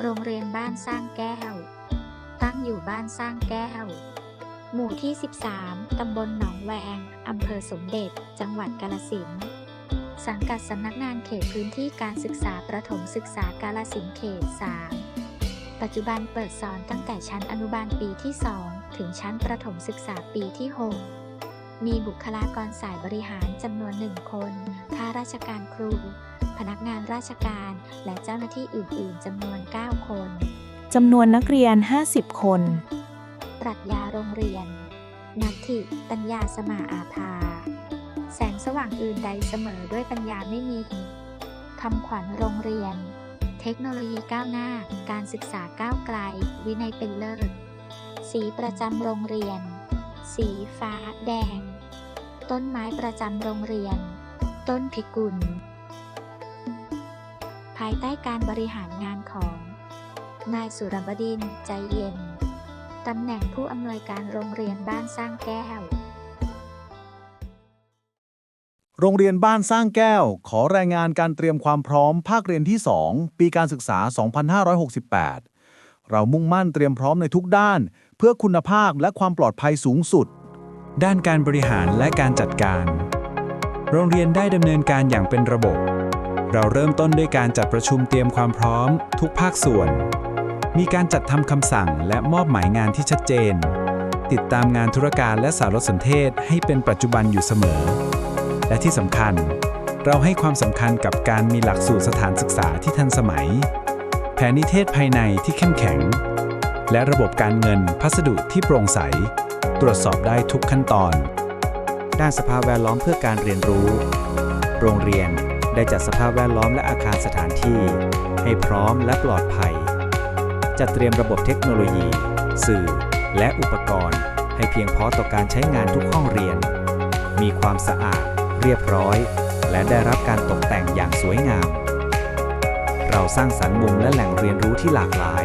โรงเรียนบ้านสร้างแก้ว ตั้งอยู่บ้านสร้างแก้ว หมู่ที่ 13 ตำบลหนองแวง อำเภอสมเด็จ จังหวัดกาฬสินสังกัดสำนักงานเขตพื้นที่การศึกษาประถมศึกษากาฬสินเขต 3 ปัจจุบันเปิดสอนตั้งแต่ชั้นอนุบาลปีที่ 2 ถึงชั้นประถมศึกษาปีที่ 6 มีบุคลากรสายบริหารจำนวนหนึ่งคนข้าราชการครู พนักงานราชการ และเจ้าหน้าที่อื่น ๆจำนวน 9 คนจำนวนนักเรียน 50 คน ปรัชญาโรงเรียน นัตถิปัญญาสมาอาภา แสงสว่างอื่นใดเสมอด้วยปัญญาไม่มีคำขวัญโรงเรียน เทคโนโลยีก้าวหน้า การศึกษาก้าวไกล วินัยเป็นเลิศ สีประจำโรงเรียน สีฟ้าแดง ต้นไม้ประจำโรงเรียน ต้นพิกุล ภายใต้การบริหารงานของ นายสุรบดินใจเย็น ตำแหน่งผู้อำนวยการโรงเรียนบ้านสร้างแก้ว โรงเรียนบ้านสร้างแก้ว ขอรายงานการเตรียมความพร้อมภาคเรียนที่ 2 ปีการศึกษา 2568 เรามุ่งมั่นเตรียมพร้อมในทุกด้าน เพื่อคุณภาพและความปลอดภัยสูงสุด ด้านการบริหารและการจัดการ โรงเรียนได้ดำเนินการอย่างเป็นระบบ เราเริ่มต้นด้วยการจัดประชุมเตรียมความพร้อม ทุกภาคส่วน มีการจัดทำคำสั่งและมอบหมายงานที่ชัดเจน ติดตามงานธุรการและสารสนเทศให้เป็นปัจจุบันอยู่เสมอ และที่สำคัญ เราให้ความสำคัญกับการมีหลักสูตรสถานศึกษาที่ทันสมัย แผนนิเทศภายในที่เข้มแข็ง และระบบการเงินพัสดุที่โปร่งใส ตรวจสอบได้ทุกขั้นตอน ด้านสภาพแวดล้อมเพื่อการเรียนรู้ โรงเรียน ได้จัดสภาพแวดล้อมและอาคารสถานที่ ให้พร้อมและปลอดภัย จัดเตรียมระบบเทคโนโลยี สื่อ และอุปกรณ์ ให้เพียงพอต่อการใช้งานทุกห้องเรียน มีความสะอาด เรียบร้อย และได้รับการตกแต่งอย่างสวยงาม เราสร้างสรรค์มุมและแหล่งเรียนรู้ที่หลากหลาย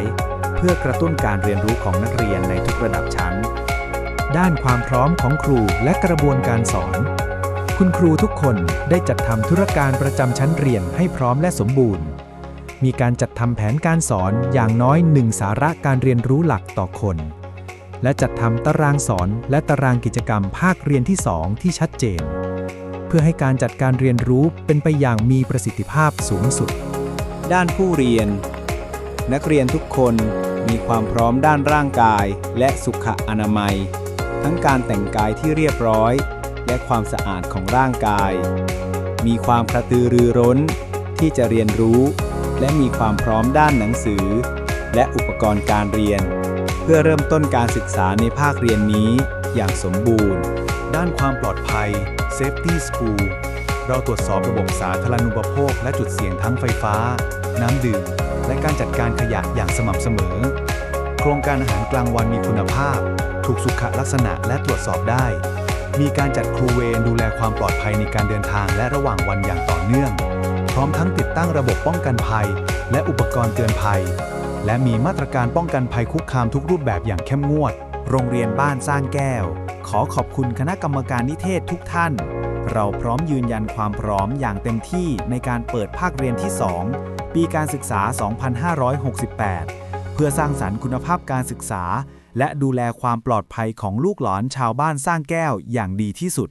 เพื่อกระตุ้นการเรียนรู้ของนักเรียนในทุกระดับชั้น ด้านความพร้อมของครูและกระบวนการสอน คุณครูทุกคนได้จัดทำธุรการประจำชั้นเรียนให้พร้อมและสมบูรณ์ มีการจัดทำแผนการสอนอย่างน้อยหนึ่งสาระการเรียนรู้หลักต่อคน และจัดทำตารางสอนและตารางกิจกรรมภาคเรียนที่ 2 ที่ชัดเจน เพื่อให้การจัดการเรียนรู้เป็นไปอย่างมีประสิทธิภาพสูงสุด ด้านผู้เรียน นักเรียนทุกคนมีความพร้อมด้านร่างกายและสุขอนามัย ทั้งการแต่งกายที่เรียบร้อย และความสะอาดของร่างกาย มีความกระตือรือร้น ที่จะเรียนรู้ และมีความพร้อมด้านหนังสือ และอุปกรณ์การเรียน เพื่อเริ่มต้นการศึกษาในภาคเรียนนี้อย่างสมบูรณ์ ด้านความปลอดภัย Safety School เราตรวจสอบระบบสาธารณูปโภค และจุดเสี่ยงทั้งไฟฟ้า น้ำดื่ม และการจัดการขยะอย่างสม่ำเสมอ โครงการอาหารกลางวันมีคุณภาพ ถูกสุขลักษณะและตรวจสอบได้ มีการจัดครูเวรดูแลความปลอดภัยในการเดินทางและระหว่างวันอย่างต่อเนื่อง พร้อมทั้งติดตั้งระบบป้องกันภัย และอุปกรณ์เตือนภัย และมีมาตรการป้องกันภัยคุกคามทุกรูปแบบอย่างเข้มงวด โรงเรียนบ้านสร้างแก้ว ขอขอบคุณคณะกรรมการนิเทศทุกท่าน เราพร้อมยืนยันความพร้อมอย่างเต็มที่ในการเปิดภาคเรียนที่ 2 ปีการศึกษา 2568 พื่อสร้างสรรค์คุณภาพการศึกษา และดูแลความปลอดภัยของลูกหลานชาวบ้านสร้างแก้วอย่างดีที่สุด